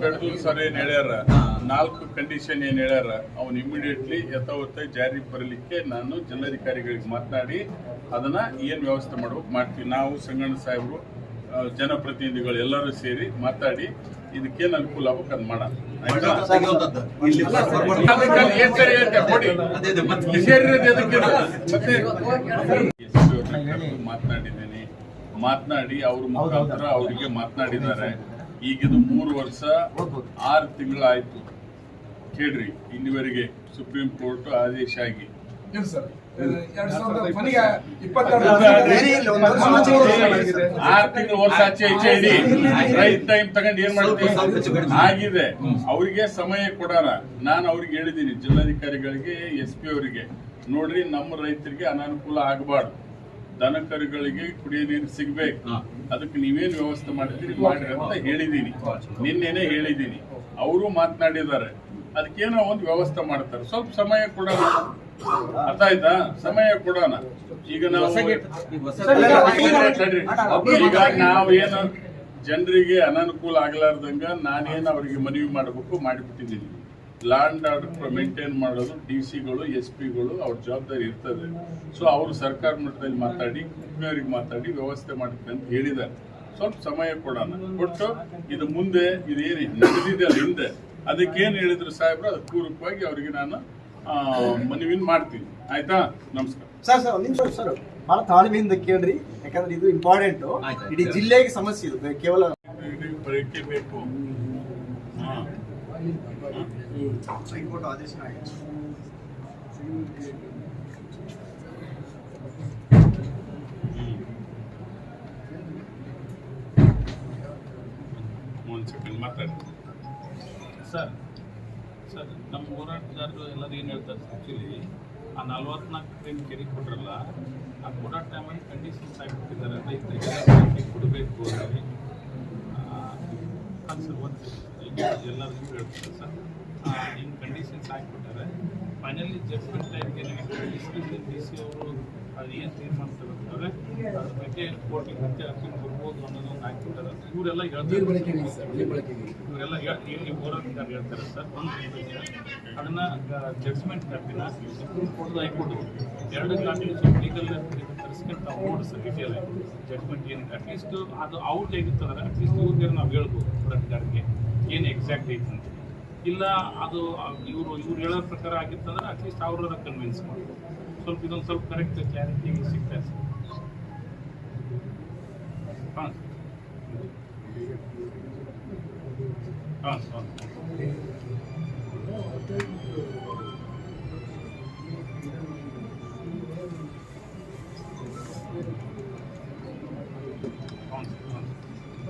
ಬೆಳಗೂರು sir ಏನ್ ಹೇಳ್ಯಾರ? ನಾಲ್ಕು ಕಂಡೀಷನ್ ಏನು ಹೇಳ್ಯಾರ? ಅವ್ನು ಇಮಿಡಿಯೇಟ್ಲಿ ಯಥಾವತ್ತ ಜಾರಿ ಬರಲಿಕ್ಕೆ ನಾನು ಜಿಲ್ಲಾಧಿಕಾರಿಗಳಿಗೆ ಮಾತನಾಡಿ ಅದನ್ನ ಏನು ವ್ಯವಸ್ಥೆ ಮಾಡಬೇಕು ಮಾಡ್ತೀವಿ. ನಾವು ಸಂಗಣ್ಣ ಸಾಹೇಬರು ಜನಪ್ರತಿನಿಧಿಗಳು ಎಲ್ಲರೂ ಸೇರಿ ಮಾತಾಡಿ ಇದಕ್ಕೇನು ಅನುಕೂಲ ಆಗ್ಬೇಕು ಅದು ಮಾಡೋಣ. ಮಾತನಾಡಿದ್ದೀನಿ. ಮಾತನಾಡಿ ಅವ್ರ ಮುಖಾಂತರ ಅವರಿಗೆ ಮಾತನಾಡಿದ್ದಾರೆ. ಈಗಿದು ಮೂರು ವರ್ಷ ಆರು ತಿಂಗಳಾಯ್ತು. ಕೇಳ್ರಿ ಇಲ್ಲಿವರೆಗೆ ಸುಪ್ರೀಂ ಕೋರ್ಟ್ ಆದೇಶ ಆಗಿ. ಆರು ತಿಂಗಳು ವರ್ಷ ಆಚೆ ಈಚೆ ಇಡಿ. ರೈಟ್ ಟೈಮ್ ತಗೊಂಡು ಏನ್ ಮಾಡ್ತೀವಿ ಆಗಿದೆ. ಅವ್ರಿಗೆ ಸಮಯ ಕೊಡಾರ. ನಾನು ಅವ್ರಿಗೆ ಹೇಳಿದ್ದೀನಿ ಜಿಲ್ಲಾಧಿಕಾರಿಗಳಿಗೆ ಎಸ್ ಪಿ ಅವರಿಗೆ. ನೋಡ್ರಿ ನಮ್ಮ ರೈತರಿಗೆ ಅನಾನುಕೂಲ ಆಗಬಾರ್ದು. ದನ ಕರುಗಳಿಗೆ ಕುಡಿಯೋ ನೀರು ಸಿಗ್ಬೇಕು. ಅದಕ್ಕೆ ನೀವೇನ್ ವ್ಯವಸ್ಥೆ ಮಾಡ್ತೀರಿ? ಮಾಡ್ರಿ ಅಂತ ಹೇಳಿದ್ದೀನಿ. ನಿನ್ನೆನೆ ಹೇಳಿದ್ದೀನಿ. ಅವರು ಮಾತನಾಡಿದ್ದಾರೆ. ಅದಕ್ಕೇನೋ ಒಂದು ವ್ಯವಸ್ಥೆ ಮಾಡ್ತಾರೆ. ಸ್ವಲ್ಪ ಸಮಯ ಕೊಡೋಣ. ಅರ್ಥ ಆಯ್ತಾ? ಸಮಯ ಕೊಡೋಣ. ಈಗ ನಾವು. ಈಗ ನಾವೇನು ಜನರಿಗೆ ಅನಾನುಕೂಲ ಆಗ್ಲಾರ್ದಂಗ ನಾನೇನು ಅವರಿಗೆ ಮನವಿ ಮಾಡಬೇಕು? ಮಾಡಿಬಿಟ್ಟಿದ್ದೀನಿ. ಲ್ಯಾಂಡ್ ಆರ್ಡರ್ ಮೇಂಟೈನ್ ಮಾಡೋದು ಡಿ ಸಿಗಳು ಎಸ್ ಪಿಗಳು ಅವ್ರ ಜವಾಬ್ದಾರಿ ಇರ್ತದೆ. ಸೊ ಅವರು ಸರ್ಕಾರ ಮಟ್ಟದಲ್ಲಿ ಮಾತಾಡಿ ಕುಕ್ಕಿನವ್ರಿಗೆ ಮಾತಾಡಿ ವ್ಯವಸ್ಥೆ ಮಾಡ್ತೀನಿ ಅಂತ ಹೇಳಿದ್ದಾರೆ. ಸ್ವಲ್ಪ ಸಮಯ ಕೊಡೋಣ. ಕೊಟ್ಟು ಇದು ಮುಂದೆ ಇದೇನು ನಡೆದಿದೆ ಅಲ್ಲಿ ಹಿಂದೆ. ಅದಕ್ಕೇನು ಹೇಳಿದ್ರು ಸಾಹೇಬ್ರು ಅದಕ್ಕೆ ಪೂರಕವಾಗಿ ಅವರಿಗೆ ನಾನು ಮನವಿನ ಮಾಡ್ತೀನಿ. ಆಯ್ತಾ? ನಮಸ್ಕಾರ. ಸರ್ ಸರ್ ಒಂದು ನಿಮಿಷ ಸರ್. ಬಹಳ ತಾಳ್ಮೆಯಿಂದ ಕೇಳ್ರಿ. ಯಾಕಂದ್ರೆ ಇದು ಇಂಪಾರ್ಟೆಂಟ್ ಇಡೀ ಜಿಲ್ಲೆಗೆ ಸಮಸ್ಯೆ ಇದು. ಕೇವಲ ಬೇಕು. ಹಾ. ಆದೇಶ ಆಗಿದೆ ಒಂದ್ ಸೆಕೆಂಡ್ ಮಾತಾಡಿ ಸರ್ ಸರ್ ನಮ್ಮ ಹೋರಾಟಗಾರರು ಎಲ್ಲರೂ ಏನು ಹೇಳ್ತಾರೆ ಆ್ಯಕ್ಚುಲಿ ಆ ನಲ್ವತ್ನಾಲ್ಕು ಟ್ರೈನ್ ಕೆರೆ ಕೊಟ್ರಲ್ಲ ಆ ಕೊಡೋ ಟೈಮಲ್ಲಿ ಕಂಡೀಷನ್ಸ್ ಆಗಿಬಿಟ್ಟಿದ್ದಾರೆ ರೈತರಿಗೆ ಕೊಡಬೇಕು ಅಂದರೆ ಅದು ಸರ್ ಒಂದು ಎಲ್ಲರಿಗೂ ಹೇಳ್ತಾರೆ ಸರ್ ಹಿಂಗೆ ಕಂಡೀಷನ್ಸ್ ಹಾಕ್ಬಿಟ್ಟಾರೆ. ಫೈನಲಿ ಜಡ್ಜ್ಮೆಂಟ್ ಟೈಮ್ಗೆ ಏನಾಗಿದೆ ಡಿಸ್ಕಷನ್ ಡಿ ಸಿ ಅವರು ಅದು ಏನು ತೀರ್ಮಾನ ತಗೊಳ್ತಾರೆ ಅದ್ರ ಬಗ್ಗೆ ಕೋರ್ಟಿಗೆ ಮತ್ತೆ ಅರ್ಜಿಗೆ ಬರ್ಬೋದು ಅನ್ನೋದೊಂದು ಹಾಕಿಬಿಟ್ಟಾರೆ. ಇವರೆಲ್ಲ ಹೇಳ್ತಾರೆ ಇವರೆಲ್ಲ ಹೇಳಿ ಹೋರಾಟಗಾರ ಹೇಳ್ತಾರೆ ಸರ್. ಒಂದು ಅದನ್ನ ಜಡ್ಜ್ಮೆಂಟ್ ಕಾಪಿನ ಸುಪ್ರೀಂ ಕೋರ್ಟ್ ಹೈಕೋರ್ಟ್ ಎರಡು ಕಾಪಿ ಸ್ವಲ್ಪ ಲೀಗಲ್ ತರಿಸ್ಕೊಂಡು ನಾವು ನೋಡಿ ಸರ್ ಡೀಟೇಲ್ ಜಡ್ಜ್ಮೆಂಟ್ ಏನು ಅಟ್ಲೀಸ್ಟ್ ಅದು ಔಟ್ ಆಗಿರ್ತದ್ರೆ ಅಟ್ಲೀಸ್ಟ್ ಇವ್ರಿಗೆ ನಾವು ಹೇಳ್ಬೋದು ಹೋರಾಟಗಾರರಿಗೆ ಏನು ಎಕ್ಸಾಕ್ಟ್ ಐತೆ ಅಂತ. ಇಲ್ಲ ಅದು, ಇವರು, ಇವ್ರು ಹೇಳೋ ಪ್ರಕಾರ ಆಗಿತ್ತಂದ್ರೆ ಅಟ್ಲೀಸ್ಟ್ ಅವ್ರನ್ನ ಕನ್ವಿನ್ಸ್ ಮಾಡ್ಬೋದು ಸ್ವಲ್ಪ ಇದೊಂದು ಸ್ವಲ್ಪ ಕರೆಕ್ಟ್ ಕ್ಲಾರಿಟಿ ಸಿಗ್ತಾ ಸರ್. ಹಾಂ ಹಾಂ ಹಾಂ